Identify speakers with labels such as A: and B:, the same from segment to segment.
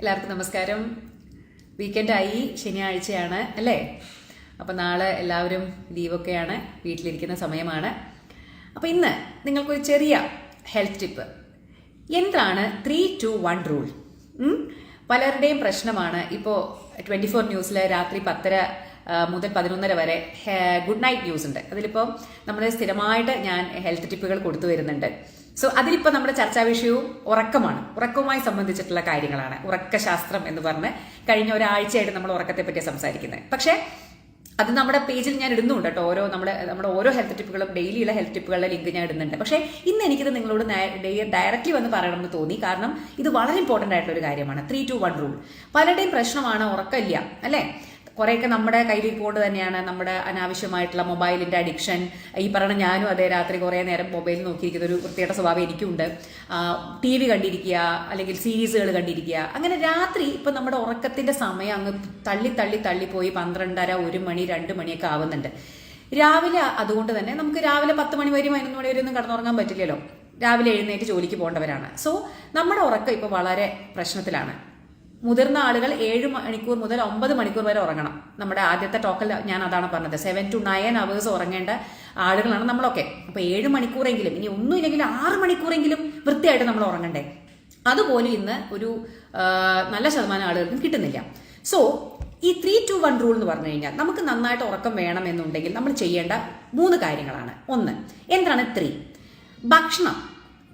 A: എല്ലാവർക്കും നമസ്കാരം. വീക്കെൻഡായി ശനിയാഴ്ചയാണ് അല്ലേ? അപ്പോൾ നാളെ എല്ലാവരും ലീവൊക്കെയാണ് വീട്ടിലിരിക്കുന്ന സമയമാണ്. അപ്പോൾ ഇന്ന് നിങ്ങൾക്കൊരു ചെറിയ ഹെൽത്ത് ടിപ്പ് എന്താണ് ത്രീ ടു വൺ റൂൾ പലരുടെയും പ്രശ്നമാണ്. ഇപ്പോൾ ട്വന്റി ഫോർ ന്യൂസിൽ രാത്രി പത്തര മുതൽ പതിനൊന്നര വരെ ഗുഡ് നൈറ്റ് ന്യൂസ് ഉണ്ട്. അതിലിപ്പോൾ നമ്മൾ സ്ഥിരമായിട്ട് ഞാൻ ഹെൽത്ത് ടിപ്പുകൾ കൊടുത്തു വരുന്നുണ്ട്. സോ അതിലിപ്പോൾ നമ്മുടെ ചർച്ചാ വിഷയവും ഉറക്കമാണ്. ഉറക്കവുമായി സംബന്ധിച്ചിട്ടുള്ള കാര്യങ്ങളാണ്. ഉറക്കശാസ്ത്രം എന്ന് പറഞ്ഞ് കഴിഞ്ഞ ഒരാഴ്ചയായിട്ട് നമ്മൾ ഉറക്കത്തെ പറ്റി സംസാരിക്കുന്നത്. പക്ഷേ അത് നമ്മുടെ പേജിൽ ഞാൻ ഇടുന്നുണ്ട് കേട്ടോ. ഓരോ നമ്മുടെ നമ്മുടെ ഓരോ ഹെൽത്ത് ടിപ്പുകളും ഡെയിലിയുള്ള ഹെൽത്ത് ടിപ്പുകളുടെ ലിങ്ക് ഞാൻ ഇടുന്നുണ്ട്. പക്ഷേ ഇന്ന് എനിക്കിത് നിങ്ങളോട് ഡയറക്റ്റ്ലി വന്ന് പറയണമെന്ന് തോന്നി. കാരണം ഇത് വളരെ ഇമ്പോർട്ടന്റ് ആയിട്ടുള്ള ഒരു കാര്യമാണ്. ത്രീ ടു വൺ റൂൾ പലരുടെയും പ്രശ്നമാണ് ഉറക്കമില്ല അല്ലേ? കുറേയൊക്കെ നമ്മുടെ കയ്യിലേക്ക് കൊണ്ട് തന്നെയാണ് നമ്മുടെ അനാവശ്യമായിട്ടുള്ള മൊബൈലിന്റെ അഡിക്ഷൻ. ഈ പറഞ്ഞ ഞാനും അതേ രാത്രി കുറേ നേരം മൊബൈൽ നോക്കിയിരിക്കുന്ന ഒരു വൃത്തിയുടെ സ്വഭാവം എനിക്കുണ്ട്. ടി വി കണ്ടിരിക്കുക അല്ലെങ്കിൽ സീരീസുകൾ കണ്ടിരിക്കുക. അങ്ങനെ രാത്രി ഇപ്പം നമ്മുടെ ഉറക്കത്തിന്റെ സമയം അങ്ങ് തള്ളി തള്ളി തള്ളിപ്പോയി പന്ത്രണ്ടര ഒരു മണി രണ്ട് മണിയൊക്കെ ആവുന്നുണ്ട്. രാവിലെ അതുകൊണ്ട് തന്നെ നമുക്ക് രാവിലെ പത്ത് മണി വരെയും പതിനൊന്ന് മണി വരെയൊന്നും കടന്നുറങ്ങാൻ പറ്റില്ലല്ലോ. രാവിലെ എഴുന്നേറ്റ് ജോലിക്ക് പോകേണ്ടവരാണ്. സോ നമ്മുടെ ഉറക്കം ഇപ്പോൾ വളരെ പ്രശ്നത്തിലാണ്. മുതിർന്ന ആളുകൾ ഏഴ് മണിക്കൂർ മുതൽ ഒമ്പത് മണിക്കൂർ വരെ ഉറങ്ങണം. നമ്മുടെ ആദ്യത്തെ ടോക്കിൽ ഞാൻ അതാണ് പറഞ്ഞത്. സെവൻ ടു നയൻ അവേഴ്സ് ഉറങ്ങേണ്ട ആളുകളാണ് നമ്മളൊക്കെ. അപ്പൊ ഏഴ് മണിക്കൂറെങ്കിലും ഇനി ഒന്നും ഇല്ലെങ്കിൽ ആറ് മണിക്കൂറെങ്കിലും വൃത്തിയായിട്ട് നമ്മൾ ഉറങ്ങണ്ടേ? അതുപോലെ ഇന്ന് ഒരു നല്ല ശതമാനം ആളുകൾക്കും കിട്ടുന്നില്ല. സോ ഈ ത്രീ ടു വൺ റൂൾ എന്ന് പറഞ്ഞു കഴിഞ്ഞാൽ നമുക്ക് നന്നായിട്ട് ഉറക്കം വേണമെന്നുണ്ടെങ്കിൽ നമ്മൾ ചെയ്യേണ്ട മൂന്ന് കാര്യങ്ങളാണ്. ഒന്ന് എന്താണ് ത്രീ ഭക്ഷണം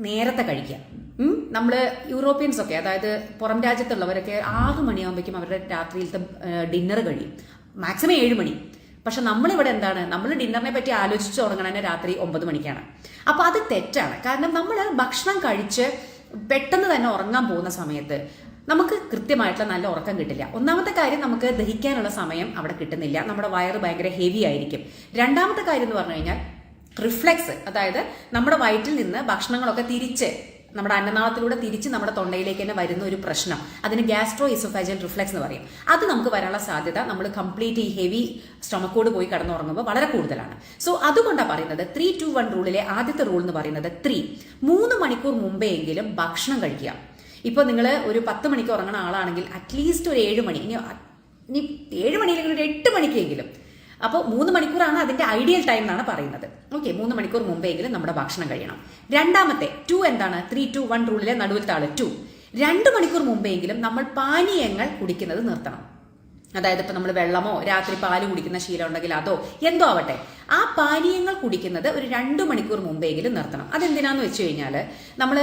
A: നേരത്തെ കഴിക്കുക. നമ്മൾ യൂറോപ്യൻസ് ഒക്കെ അതായത് പുറം രാജ്യത്തുള്ളവരൊക്കെ ആറ് മണിയാകുമ്പോഴേക്കും അവരുടെ രാത്രിയിലത്തെ ഡിന്നർ കഴിയും. മാക്സിമം ഏഴ് മണി. പക്ഷെ നമ്മളിവിടെ എന്താണ്? നമ്മൾ ഡിന്നറിനെ പറ്റി ആലോചിച്ച് തുടങ്ങണേ രാത്രി ഒമ്പത് മണിക്കാണ്. അപ്പൊ അത് തെറ്റാണ്. കാരണം നമ്മൾ ഭക്ഷണം കഴിച്ച് പെട്ടെന്ന് തന്നെ ഉറങ്ങാൻ പോകുന്ന സമയത്ത് നമുക്ക് കൃത്യമായിട്ടുള്ള നല്ല ഉറക്കം കിട്ടില്ല. ഒന്നാമത്തെ കാര്യം നമുക്ക് ദഹിക്കാനുള്ള സമയം അവിടെ കിട്ടുന്നില്ല. നമ്മുടെ വയറ് ഭയങ്കര ഹെവി ആയിരിക്കും. രണ്ടാമത്തെ കാര്യം എന്ന് പറഞ്ഞു കഴിഞ്ഞാൽ റിഫ്ലെക്സ് അതായത് നമ്മുടെ വയറ്റിൽ നിന്ന് ഭക്ഷണങ്ങളൊക്കെ തിരിച്ച് നമ്മുടെ അന്നനാളത്തിലൂടെ തിരിച്ച് നമ്മുടെ തൊണ്ടയിലേക്ക് തന്നെ വരുന്ന ഒരു പ്രശ്നം. അതിന് ഗ്യാസ്ട്രോ ഇസോഫാജൽ റിഫ്ലക്സ് എന്ന് പറയും. അത് നമുക്ക് വരാനുള്ള സാധ്യത നമ്മൾ കംപ്ലീറ്റ് ഈ ഹെവി സ്റ്റൊമക്കോട് പോയി കടന്നുറങ്ങുമ്പോൾ വളരെ കൂടുതലാണ്. സോ അതുകൊണ്ടാണ് പറയുന്നത് ത്രീ ടു വൺ റൂളിലെ ആദ്യത്തെ റൂൾ എന്ന് പറയുന്നത് ത്രീ മൂന്ന് മണിക്കൂർ മുമ്പേ എങ്കിലും ഭക്ഷണം കഴിക്കുക. ഇപ്പോൾ നിങ്ങൾ ഒരു പത്ത് മണിക്ക് ഉറങ്ങുന്ന ആളാണെങ്കിൽ അറ്റ്ലീസ്റ്റ് ഒരു ഏഴ് മണി ഇനി ഇനി ഏഴ് മണിയില്ലെങ്കിൽ ഒരു എട്ട് മണിക്കെങ്കിലും അപ്പോൾ മൂന്ന് മണിക്കൂറാണ് അതിന്റെ ഐഡിയൽ ടൈം എന്നാണ് പറയുന്നത്. ഓക്കെ മൂന്ന് മണിക്കൂർ മുമ്പെങ്കിലും നമ്മുടെ ഭക്ഷണം കഴിയണം. രണ്ടാമത്തെ ടു എന്താണ്? ത്രീ ടു വൺ റൂളിലെ നടുവിൽ താൾ ടു രണ്ട് മണിക്കൂർ മുമ്പെങ്കിലും നമ്മൾ പാനീയങ്ങൾ കുടിക്കുന്നത് നിർത്തണം. അതായത് ഇപ്പം നമ്മൾ വെള്ളമോ രാത്രി പാൽ കുടിക്കുന്ന ശീലം ഉണ്ടെങ്കിൽ അതോ എന്തോ ആവട്ടെ ആ പാനീയങ്ങൾ കുടിക്കുന്നത് ഒരു രണ്ട് മണിക്കൂർ മുമ്പെങ്കിലും നിർത്തണം. അതെന്തിനാന്ന് വെച്ച് കഴിഞ്ഞാൽ നമ്മൾ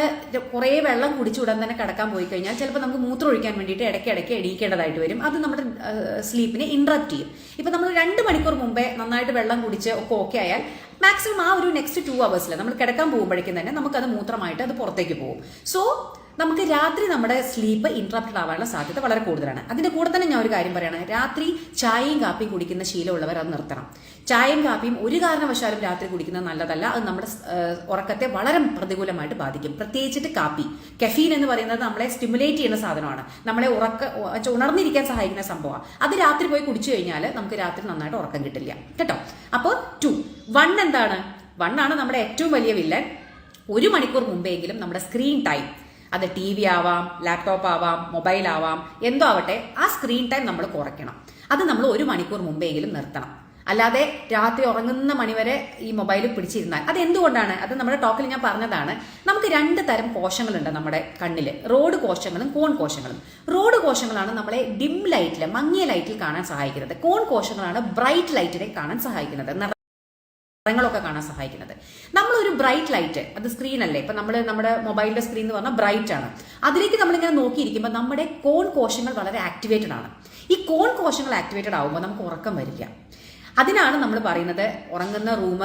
A: കുറേ വെള്ളം കുടിച്ച് ഉടൻ തന്നെ കിടക്കാൻ പോയി കഴിഞ്ഞാൽ ചിലപ്പോൾ നമുക്ക് മൂത്രം ഒഴിക്കാൻ വേണ്ടിയിട്ട് ഇടയ്ക്ക് ഇടയ്ക്ക് എണീക്കേണ്ടതായിട്ട് വരും. അത് നമ്മുടെ സ്ലീപ്പിനെ ഇൻട്രപ്റ്റ് ചെയ്യും. ഇപ്പം നമ്മൾ രണ്ട് മണിക്കൂർ മുമ്പേ നന്നായിട്ട് വെള്ളം കുടിച്ച് ഒക്കെ ഓക്കെ ആയാൽ മാക്സിമം ആ ഒരു നെക്സ്റ്റ് ടു അവേഴ്സിൽ നമ്മൾ കിടക്കാൻ പോകുമ്പോഴേക്കും തന്നെ നമുക്കത് മൂത്രമായിട്ട് അത് പുറത്തേക്ക് പോകും. സോ നമുക്ക് രാത്രി നമ്മുടെ സ്ലീപ്പ് ഇൻട്രപ്റ്റഡ് ആവാനുള്ള സാധ്യത വളരെ കൂടുതലാണ്. അതിന്റെ കൂടെ തന്നെ ഞാൻ ഒരു കാര്യം പറയാണ്. രാത്രി ചായയും കാപ്പിയും കുടിക്കുന്ന ശീലമുള്ളവർ അത് നിർത്തണം. ചായയും കാപ്പിയും ഒരു കാരണവശാലും രാത്രി കുടിക്കുന്നത് നല്ലതല്ല. അത് നമ്മുടെ ഉറക്കത്തെ വളരെ പ്രതികൂലമായിട്ട് ബാധിക്കും. പ്രത്യേകിച്ചിട്ട് കാപ്പി. കെഫീൻ എന്ന് പറയുന്നത് നമ്മളെ സ്റ്റിമുലേറ്റ് ചെയ്യുന്ന സാധനമാണ്. നമ്മളെ ഉറക്ക ഉണർന്നിരിക്കാൻ സഹായിക്കുന്ന സംഭവമാണ്. അത് രാത്രി പോയി കുടിച്ചു കഴിഞ്ഞാൽ നമുക്ക് രാത്രി നന്നായിട്ട് ഉറക്കം കിട്ടില്ല. കേട്ടോ? അപ്പോൾ ടു വൺ എന്താണ്? വൺ ആണ് നമ്മുടെ ഏറ്റവും വലിയ വില്ലൻ. ഒരു മണിക്കൂർ മുമ്പെങ്കിലും നമ്മുടെ സ്ക്രീൻ ടൈം അത് ടി വി ആവാം ലാപ്ടോപ്പ് ആവാം മൊബൈൽ ആവാം എന്തോ ആവട്ടെ ആ സ്ക്രീൻ ടൈം നമ്മൾ കുറയ്ക്കണം. അത് നമ്മൾ ഒരു മണിക്കൂർ മുമ്പെങ്കിലും നിർത്തണം. അല്ലാതെ രാത്രി ഉറങ്ങുന്ന മണിവരെ ഈ മൊബൈൽ പിടിച്ചിരുന്നാൽ അത് എന്തുകൊണ്ടാണ് അത് നമ്മുടെ ടോക്കിൽ ഞാൻ പറഞ്ഞതാണ്. നമുക്ക് രണ്ട് തരം കോശങ്ങളുണ്ട് നമ്മുടെ കണ്ണിൽ റോഡ് കോശങ്ങളും കോൺ കോശങ്ങളും. റോഡ് കോശങ്ങളാണ് നമ്മളെ ഡിം ലൈറ്റിൽ മങ്ങിയ ലൈറ്റിൽ കാണാൻ സഹായിക്കുന്നത്. കോൺ കോശങ്ങളാണ് ബ്രൈറ്റ് ലൈറ്റിനെ കാണാൻ സഹായിക്കുന്നത്. നിറങ്ങളൊക്കെ കാണാൻ സഹായിക്കുന്നത്. നമ്മൾ ഒരു ബ്രൈറ്റ് ലൈറ്റ് അത് സ്ക്രീൻ അല്ലേ? ഇപ്പൊ നമ്മൾ നമ്മുടെ മൊബൈലിന്റെ സ്ക്രീൻ എന്ന് പറഞ്ഞാൽ ബ്രൈറ്റ് ആണ്. അതിലേക്ക് നമ്മളിങ്ങനെ നോക്കിയിരിക്കുമ്പോൾ നമ്മുടെ കോൺ കോശങ്ങൾ വളരെ ആക്ടിവേറ്റഡ് ആണ്. ഈ കോൺ കോശങ്ങൾ ആക്ടിവേറ്റഡ് ആകുമ്പോൾ നമുക്ക് ഉറക്കം വരില്ല. അതിനാണ് നമ്മൾ പറയുന്നത് ഉറങ്ങുന്ന റൂം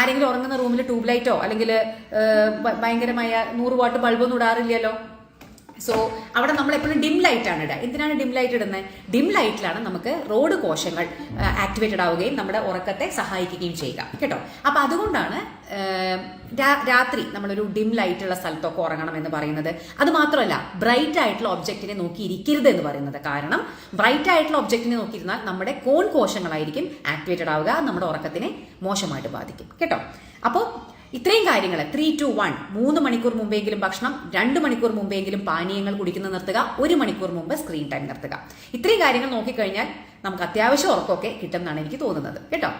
A: ആരെങ്കിലും ഉറങ്ങുന്ന റൂമിൽ ട്യൂബ് ലൈറ്റോ അല്ലെങ്കിൽ ഭയങ്കരമായ നൂറ് വാട്ട് ബൾബൊന്നും ഇടാറില്ലല്ലോ? സോ അവിടെ നമ്മൾ എപ്പോഴും ഡിം ലൈറ്റ് ആണ് ഇടുക. എന്തിനാണ് ഡിം ലൈറ്റ് ഇടുന്നത്? ഡിം ലൈറ്റിലാണ് നമുക്ക് റോഡ് കോശങ്ങൾ ആക്ടിവേറ്റഡ് ആവുകയും നമ്മുടെ ഉറക്കത്തെ സഹായിക്കുകയും ചെയ്യുക. കേട്ടോ? അപ്പൊ അതുകൊണ്ടാണ് രാത്രി നമ്മളൊരു ഡിം ലൈറ്റ് ഉള്ള സ്ഥലത്തൊക്കെ ഉറങ്ങണം എന്ന് പറയുന്നത്. അത് മാത്രമല്ല ബ്രൈറ്റ് ആയിട്ടുള്ള ഒബ്ജക്റ്റിനെ നോക്കി ഇരിക്കരുത് എന്ന് പറയുന്നത്. കാരണം ബ്രൈറ്റ് ആയിട്ടുള്ള ഒബ്ജക്റ്റിനെ നോക്കിയിരുന്നാൽ നമ്മുടെ കോൺ കോശങ്ങളായിരിക്കും ആക്ടിവേറ്റഡ് ആവുക നമ്മുടെ ഉറക്കത്തിനെ മോശമായിട്ട് ബാധിക്കും. കേട്ടോ? അപ്പോൾ ഇത്രയും കാര്യങ്ങൾ ത്രീ ടു വൺ മൂന്ന് മണിക്കൂർ മുമ്പെങ്കിലും ഭക്ഷണം രണ്ട് മണിക്കൂർ മുമ്പെങ്കിലും പാനീയങ്ങൾ കുടിക്കുന്നത് നിർത്തുക ഒരു മണിക്കൂർ മുമ്പ് സ്ക്രീൻ ടൈം നിർത്തുക. ഇത്രയും കാര്യങ്ങൾ നോക്കിക്കഴിഞ്ഞാൽ നമുക്ക് അത്യാവശ്യം ഉറക്കമൊക്കെ കിട്ടുമെന്നാണ് എനിക്ക് തോന്നുന്നത്. കേട്ടോ?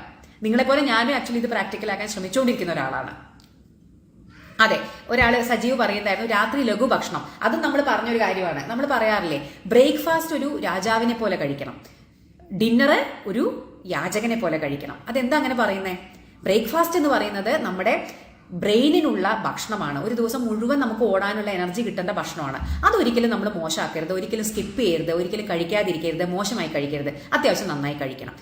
A: നിങ്ങളെപ്പോലെ ഞാനും ആക്ച്വലി ഇത് പ്രാക്ടിക്കൽ ആക്കാൻ ശ്രമിച്ചുകൊണ്ടിരിക്കുന്ന ഒരാളാണ്. അതെ ഒരാൾ സജീവ് പറയുന്നതായിരുന്നു രാത്രി ലഘു ഭക്ഷണം. അതും നമ്മൾ പറഞ്ഞൊരു കാര്യമാണ്. നമ്മൾ പറയാറില്ലേ ബ്രേക്ക്ഫാസ്റ്റ് ഒരു രാജാവിനെ പോലെ കഴിക്കണം. ഡിന്നറ് ഒരു യാചകനെ പോലെ കഴിക്കണം. അതെന്താ അങ്ങനെ പറയുന്നേ? ബ്രേക്ക്ഫാസ്റ്റ് എന്ന് പറയുന്നത് നമ്മുടെ ബ്രെയിനിനുള്ള ഭക്ഷണമാണ്. ഒരു ദിവസം മുഴുവൻ നമുക്ക് ഓടാനുള്ള എനർജി കിട്ടേണ്ട ഭക്ഷണമാണ്. അതൊരിക്കലും നമ്മൾ മോശമാക്കരുത്. ഒരിക്കലും സ്കിപ്പ് ചെയ്യരുത്. ഒരിക്കലും കഴിക്കാതിരിക്കരുത്. മോശമായി കഴിക്കരുത്. അത്യാവശ്യം നന്നായി കഴിക്കണം.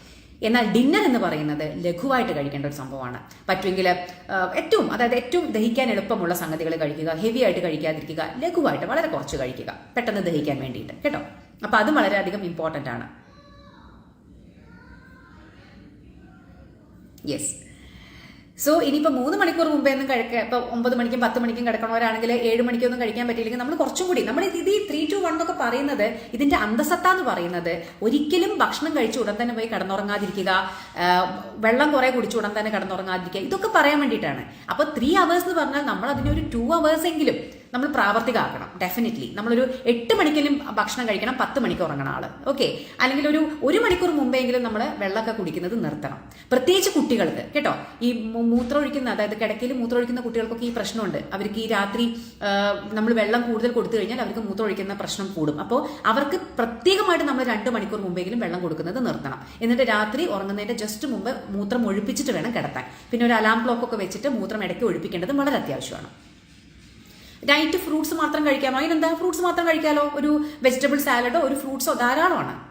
A: എന്നാൽ ഡിന്നർ എന്ന് പറയുന്നത് ലഘുവായിട്ട് കഴിക്കേണ്ട ഒരു സംഭവമാണ്. പറ്റുമെങ്കിൽ ഏറ്റവും അതായത് ഏറ്റവും ദഹിക്കാൻ എളുപ്പമുള്ള സംഗതികൾ കഴിക്കുക. ഹെവി ആയിട്ട് കഴിക്കാതിരിക്കുക. ലഘുവായിട്ട് വളരെ കുറച്ച് കഴിക്കുക. പെട്ടെന്ന് ദഹിക്കാൻ വേണ്ടിയിട്ട്. കേട്ടോ? അപ്പൊ അതും വളരെയധികം ഇമ്പോർട്ടന്റ് ആണ്. യെസ് സോ ഇനിയിപ്പോൾ മൂന്ന് മണിക്കൂർ മുമ്പേ ഒന്നും കഴിക്കുക ഇപ്പോൾ ഒമ്പത് മണിക്കും പത്ത് മണിക്കും കിടക്കണവരാണെങ്കിൽ ഏഴ് മണിക്കൊന്നും കഴിക്കാൻ പറ്റിയില്ലെങ്കിൽ നമ്മൾ കുറച്ചും കൂടി നമ്മൾ ഇത് ഈ ത്രീ ടു വൺ എന്നൊക്കെ പറയുന്നത് ഇതിന്റെ അന്തസത്ത എന്ന് പറയുന്നത്. ഒരിക്കലും ഭക്ഷണം കഴിച്ച് ഉടൻ തന്നെ പോയി കിടന്നുറങ്ങാതിരിക്കുക വെള്ളം കുറെ കുടിച്ച് ഉടൻ തന്നെ കിടന്നുറങ്ങാതിരിക്കുക ഇതൊക്കെ പറയാൻ വേണ്ടിയിട്ടാണ്. അപ്പോൾ ത്രീ അവേഴ്സ് എന്ന് പറഞ്ഞാൽ നമ്മൾ അതിനൊരു ടു അവേഴ്സ് എങ്കിലും നമ്മൾ പ്രാവർത്തികമാക്കണം ഡെഫിനറ്റ്ലി നമ്മളൊരു എട്ട് മണിക്കെങ്കിലും ഭക്ഷണം കഴിക്കണം പത്ത് മണിക്ക് ഉറങ്ങണം ആൾ. ഓക്കെ അല്ലെങ്കിൽ ഒരു ഒരു മണിക്കൂർ മുമ്പെങ്കിലും നമ്മൾ വെള്ളമൊക്കെ കുടിക്കുന്നത് നിർത്തണം. പ്രത്യേകിച്ച് കുട്ടികൾക്ക് കേട്ടോ? ഈ മൂത്രമൊഴിക്കുന്ന അതായത് കിടക്കയിൽ മൂത്രം ഒഴിക്കുന്ന കുട്ടികൾക്കൊക്കെ ഈ പ്രശ്നമുണ്ട്. അവർക്ക് ഈ രാത്രി നമ്മൾ വെള്ളം കൂടുതൽ കൊടുത്തു കഴിഞ്ഞാൽ അവർക്ക് മൂത്രം ഒഴിക്കുന്ന പ്രശ്നം കൂടും. അപ്പോൾ അവർക്ക് പ്രത്യേകമായിട്ട് നമ്മൾ രണ്ട് മണിക്കൂർ മുമ്പെങ്കിലും വെള്ളം കൊടുക്കുന്നത് നിർത്തണം. എന്നിട്ട് രാത്രി ഉറങ്ങുന്നതിന്റെ ജസ്റ്റ് മുമ്പ് മൂത്രം ഒഴിപ്പിച്ചിട്ട് വേണം കിടത്താൻ. പിന്നെ ഒരു അലാം ക്ലോക്ക് ഒക്കെ വെച്ചിട്ട് മൂത്രം ഇടയ്ക്ക് ഒഴിപ്പിക്കേണ്ടത് വളരെ അത്യാവശ്യമാണ്. നൈറ്റ് ഫ്രൂട്ട്സ് മാത്രം കഴിക്കാമോ? അതിനെന്താ? ഫ്രൂട്ട്സ് മാത്രം കഴിക്കാലോ? ഒരു വെജിറ്റബിൾ സാലഡോ ഒരു ഫ്രൂട്ട്സോ ധാരാളമാണ്.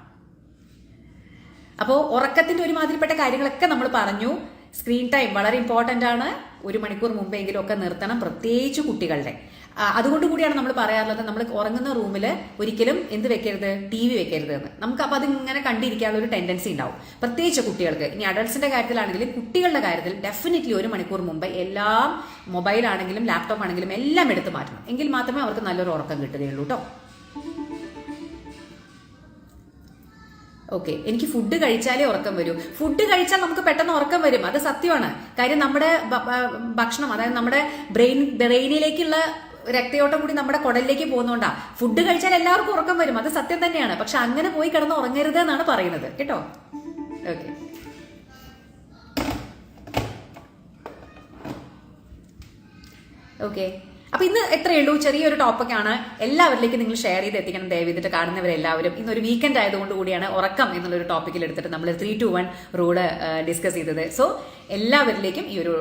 A: അപ്പോൾ ഉറക്കത്തിന്റെ ഒരുമാതിരിപ്പെട്ട കാര്യങ്ങളൊക്കെ നമ്മൾ പറഞ്ഞു. സ്ക്രീൻ ടൈം വളരെ ഇമ്പോർട്ടന്റ് ആണ്. ഒരു മണിക്കൂർ മുമ്പെങ്കിലും ഒക്കെ നിർത്തണം. പ്രത്യേകിച്ച് കുട്ടികളുടെ. അതുകൊണ്ട് കൂടിയാണ് നമ്മൾ പറയാറുള്ളത് നമ്മൾ ഉറങ്ങുന്ന റൂമിൽ ഒരിക്കലും എന്ത് വെക്കരുത്? ടി വി വെക്കരുത് എന്ന്. നമുക്ക് അപ്പം അതിങ്ങനെ കണ്ടിരിക്കാനുള്ള ഒരു ടെൻഡൻസി ഉണ്ടാവും. പ്രത്യേകിച്ച് കുട്ടികൾക്ക്. ഇനി അഡൾട്ട്സിന്റെ കാര്യത്തിലാണെങ്കിലും കുട്ടികളുടെ കാര്യത്തിൽ ഡെഫിനറ്റ്ലി ഒരു മണിക്കൂർ മുമ്പ് എല്ലാം മൊബൈൽ ആണെങ്കിലും ലാപ്ടോപ്പ് ആണെങ്കിലും എല്ലാം എടുത്തു മാറ്റണം. എങ്കിൽ മാത്രമേ അവർക്ക് നല്ലൊരു ഉറക്കം കിട്ടുകയുള്ളൂ കേട്ടോ ഓക്കെ എനിക്ക് ഫുഡ് കഴിച്ചാലേ ഉറക്കം വരൂ. ഫുഡ് കഴിച്ചാൽ നമുക്ക് പെട്ടെന്ന് ഉറക്കം വരും. അത് സത്യമാണ്. കാര്യം നമ്മുടെ ഭക്ഷണം അതായത് നമ്മുടെ ബ്രെയിൻ ബ്രെയിനിലേക്കുള്ള രക്തയോട്ടം കൂടി നമ്മുടെ കുടലിലേക്ക് പോകുന്നോണ്ടാ. ഫുഡ് കഴിച്ചാൽ എല്ലാവർക്കും ഉറക്കം വരും. അത് സത്യം തന്നെയാണ്. പക്ഷെ അങ്ങനെ പോയി കിടന്ന് ഉറങ്ങരുത് എന്നാണ് പറയുന്നത്. കേട്ടോ? ഓക്കെ ഓക്കെ അപ്പൊ ഇന്ന് എത്രയേ ഉള്ളൂ ചെറിയൊരു ടോപ്പിക്കാണ് എല്ലാവരിലേക്കും നിങ്ങൾ ഷെയർ ചെയ്ത് എത്തിക്കണം ദയവെയ്തിട്ട് കാണുന്നവരെല്ലാവരും. ഒരു വീക്കെൻഡ് ആയതുകൊണ്ട് കൂടിയാണ് ഉറക്കം എന്നുള്ളൊരു ടോപ്പിക്കിൽ എടുത്തിട്ട് നമ്മൾ three two one rule discuss ചെയ്തത്. സോ എല്ലാവരിലേക്കും ഈ ഒരു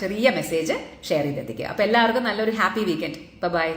A: ചെറിയ മെസ്സേജ് ഷെയർ ചെയ്ത് എത്തിക്കുക. അപ്പൊ എല്ലാവർക്കും നല്ലൊരു ഹാപ്പി വീക്കെൻഡ് ബൈ